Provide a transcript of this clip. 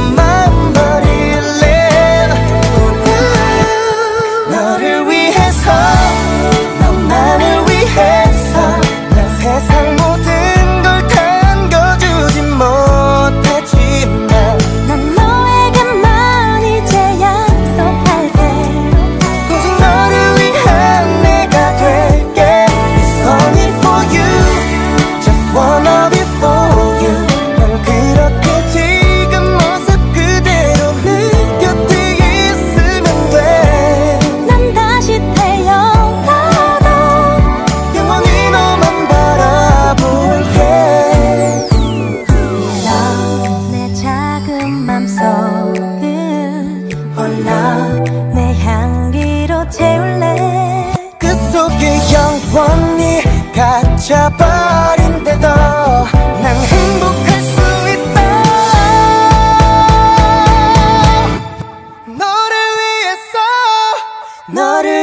이젠 잊혀버린데도 난 행복할 수 있다. 너를 위해서 너를